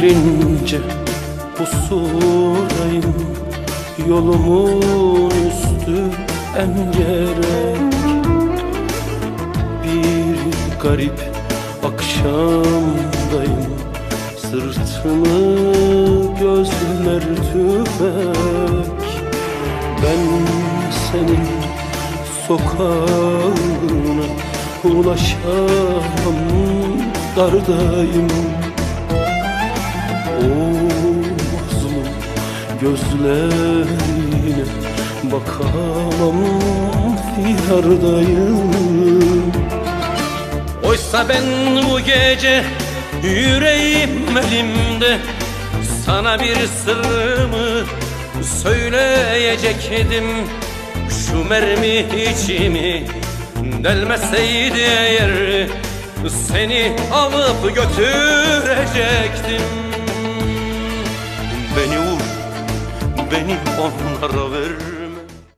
gece pusudayım Yolumun üstü engerek Bir garip akşamdayım Sırtımı gözler tüfek. Ben senin sokağına ulaşamam Dardayım gözlerine bakamam Fiyardayım Oysa ben bu gece yüreğim elimde Sana bir sırrımı söyleyecektim. Şu mermi içimi delmeseydi eğer Seni alıp götürecektim Beni onlara ver